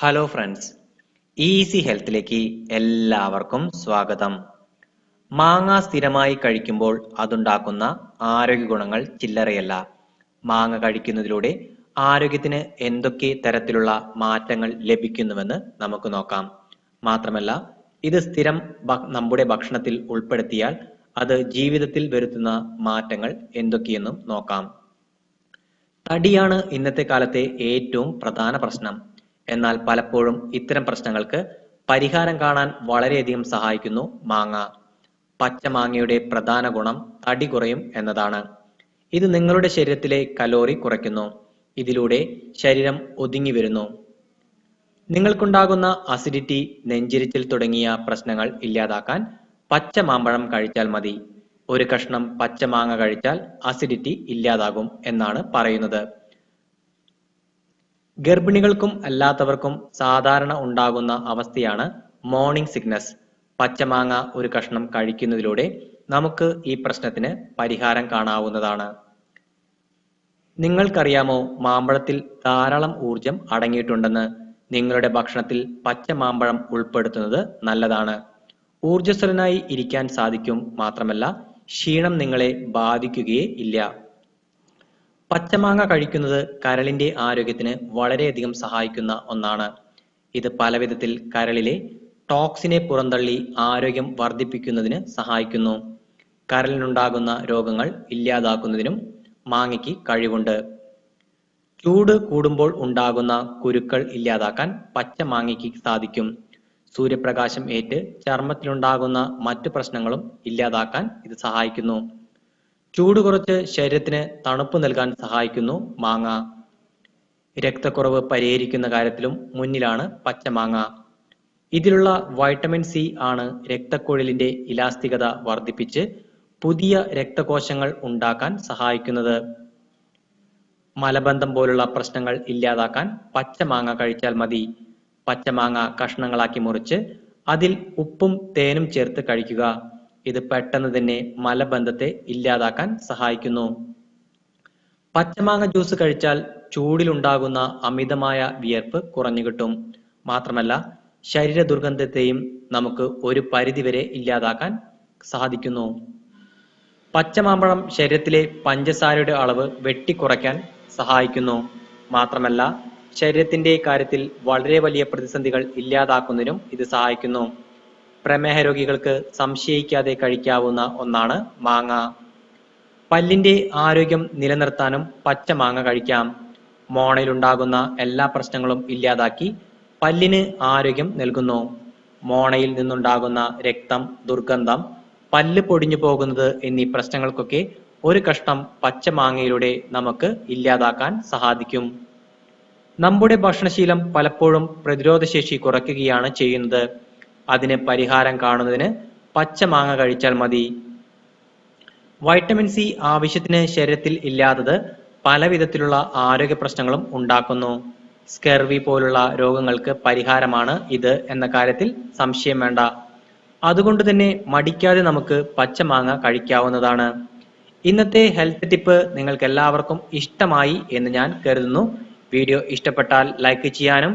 Hello friends easy ഹെൽത്തിലേക്ക് എല്ലാവർക്കും സ്വാഗതം. മാങ്ങ സ്ഥിരമായി കഴിക്കുമ്പോൾ അതുണ്ടാക്കുന്ന ആരോഗ്യ ഗുണങ്ങൾ ചില്ലറയല്ല. മാങ്ങ കഴിക്കുന്നതിലൂടെ ആരോഗ്യത്തിന് എന്തൊക്കെ തരത്തിലുള്ള മാറ്റങ്ങൾ ലഭിക്കുന്നുവെന്ന് നമുക്ക് നോക്കാം. മാത്രമല്ല ഇത് സ്ഥിരം നമ്മുടെ ഭക്ഷണത്തിൽ ഉൾപ്പെടുത്തിയാൽ അത് ജീവിതത്തിൽ വരുത്തുന്ന മാറ്റങ്ങൾ എന്തൊക്കെയെന്നും നോക്കാം. തടിയാണ് ഇന്നത്തെ കാലത്തെ ഏറ്റവും പ്രധാന പ്രശ്നം. എന്നാൽ പലപ്പോഴും ഇത്തരം പ്രശ്നങ്ങൾക്ക് പരിഹാരം കാണാൻ വളരെയധികം സഹായിക്കുന്നു മാങ്ങ. പച്ചമാങ്ങയുടെ പ്രധാന ഗുണം തടി കുറയും എന്നതാണ്. ഇത് നിങ്ങളുടെ ശരീരത്തിലെ കലോറി കുറയ്ക്കുന്നു. ഇതിലൂടെ ശരീരം ഒതുങ്ങി വരുന്നു. നിങ്ങൾക്കുണ്ടാകുന്ന അസിഡിറ്റി നെഞ്ചിരിച്ചിൽ തുടങ്ങിയ പ്രശ്നങ്ങൾ ഇല്ലാതാക്കാൻ പച്ച മാമ്പഴം കഴിച്ചാൽ മതി. ഒരു കഷ്ണം പച്ചമാങ്ങ കഴിച്ചാൽ അസിഡിറ്റി ഇല്ലാതാകും എന്നാണ് പറയുന്നത്. ഗർഭിണികൾക്കും അല്ലാത്തവർക്കും സാധാരണ ഉണ്ടാകുന്ന അവസ്ഥയാണ് മോർണിംഗ് സിക്നസ് പച്ചമാങ്ങ ഒരു കഷ്ണം കഴിക്കുന്നതിലൂടെ നമുക്ക് ഈ പ്രശ്നത്തിന് പരിഹാരം കാണാവുന്നതാണ്. നിങ്ങൾക്കറിയാമോ മാമ്പഴത്തിൽ ധാരാളം ഊർജം അടങ്ങിയിട്ടുണ്ടെന്ന്? നിങ്ങളുടെ ഭക്ഷണത്തിൽ പച്ച മാമ്പഴം ഉൾപ്പെടുത്തുന്നത് നല്ലതാണ്. ഊർജസ്വലനായി ഇരിക്കാൻ സാധിക്കും മാത്രമല്ല ക്ഷീണം നിങ്ങളെ ബാധിക്കുകയേ ഇല്ല. പച്ചമാങ്ങ കഴിക്കുന്നത് കരളിന്റെ ആരോഗ്യത്തിന് വളരെയധികം സഹായിക്കുന്ന ഒന്നാണ്. ഇത് പലവിധത്തിൽ കരളിലെ ടോക്സിനെ പുറന്തള്ളി ആരോഗ്യം വർദ്ധിപ്പിക്കുന്നതിന് സഹായിക്കുന്നു. കരളിനുണ്ടാകുന്ന രോഗങ്ങൾ ഇല്ലാതാക്കുന്നതിനും മാങ്ങയ്ക്ക് കഴിവുണ്ട്. ചൂട് കൂടുമ്പോൾ ഉണ്ടാകുന്ന കുരുക്കൾ ഇല്ലാതാക്കാൻ പച്ച മാങ്ങയ്ക്ക് സാധിക്കും. സൂര്യപ്രകാശം ഏറ്റ് ചർമ്മത്തിലുണ്ടാകുന്ന മറ്റു പ്രശ്നങ്ങളും ഇല്ലാതാക്കാൻ ഇത് സഹായിക്കുന്നു. ചൂട് കുറച്ച് ശരീരത്തിന് തണുപ്പ് നൽകാൻ സഹായിക്കുന്നു മാങ്ങ. രക്തക്കുറവ് പരിഹരിക്കുന്ന കാര്യത്തിലും മുന്നിലാണ് പച്ചമാങ്ങ ഇതിലുള്ള വൈറ്റമിൻ സി ആണ് രക്തക്കുഴലിന്റെ ഇലാസ്തികത വർദ്ധിപ്പിച്ച് പുതിയ രക്തകോശങ്ങൾ ഉണ്ടാക്കാൻ സഹായിക്കുന്നത്. മലബന്ധം പോലുള്ള പ്രശ്നങ്ങൾ ഇല്ലാതാക്കാൻ പച്ചമാങ്ങ കഴിച്ചാൽ മതി. പച്ചമാങ്ങ കഷ്ണങ്ങളാക്കി മുറിച്ച് അതിൽ ഉപ്പും തേനും ചേർത്ത് കഴിക്കുക. ഇത് പെട്ടെന്ന് തന്നെ മലബന്ധത്തെ ഇല്ലാതാക്കാൻ സഹായിക്കുന്നു. പച്ചമാങ്ങ ജ്യൂസ് കഴിച്ചാൽ ചൂടിലുണ്ടാകുന്ന അമിതമായ വിയർപ്പ് കുറഞ്ഞു കിട്ടും. മാത്രമല്ല ശരീര ദുർഗന്ധത്തെയും നമുക്ക് ഒരു പരിധിവരെ ഇല്ലാതാക്കാൻ സാധിക്കുന്നു. പച്ചമാമ്പഴം ശരീരത്തിലെ പഞ്ചസാരയുടെ അളവ് വെട്ടിക്കുറയ്ക്കാൻ സഹായിക്കുന്നു. മാത്രമല്ല ശരീരത്തിന്റെ കാര്യത്തിൽ വളരെ വലിയ പ്രതിസന്ധികൾ ഇല്ലാതാക്കുന്നതിനും ഇത് സഹായിക്കുന്നു. പ്രമേഹ രോഗികൾക്ക് സംശയിക്കാതെ കഴിക്കാവുന്ന ഒന്നാണ് മാങ്ങ. പല്ലിന്റെ ആരോഗ്യം നിലനിർത്താനും പച്ച മാങ്ങ കഴിക്കാം. മോണയിലുണ്ടാകുന്ന എല്ലാ പ്രശ്നങ്ങളും ഇല്ലാതാക്കി പല്ലിന് ആരോഗ്യം നൽകുന്നു. മോണയിൽ നിന്നുണ്ടാകുന്ന രക്തം ദുർഗന്ധം പല്ല് പൊടിഞ്ഞു പോകുന്നത് എന്നീ പ്രശ്നങ്ങൾക്കൊക്കെ ഒരു കഷ്ണം പച്ച മാങ്ങയിലൂടെ നമുക്ക് ഇല്ലാതാക്കാൻ സഹായിക്കും നമ്മുടെ ഭക്ഷണശീലം പലപ്പോഴും പ്രതിരോധശേഷി കുറയ്ക്കുകയാണ് ചെയ്യുന്നത്. അതിന് പരിഹാരം കാണുന്നതിന് പച്ചമാങ്ങ കഴിച്ചാൽ മതി. വൈറ്റമിൻ സി ആവശ്യത്തിന് ശരീരത്തിൽ ഇല്ലാത്തത് പല വിധത്തിലുള്ള ആരോഗ്യ പ്രശ്നങ്ങളും ഉണ്ടാക്കുന്നു. സ്കെർവി പോലുള്ള രോഗങ്ങൾക്ക് പരിഹാരമാണ് ഇത് എന്ന കാര്യത്തിൽ സംശയം വേണ്ട. അതുകൊണ്ട് തന്നെ മടിക്കാതെ നമുക്ക് പച്ചമാങ്ങ കഴിക്കാവുന്നതാണ്. ഇന്നത്തെ ഹെൽത്ത് ടിപ്പ് നിങ്ങൾക്ക് എല്ലാവർക്കും ഇഷ്ടമായി എന്ന് ഞാൻ കരുതുന്നു. വീഡിയോ ഇഷ്ടപ്പെട്ടാൽ ലൈക്ക് ചെയ്യാനും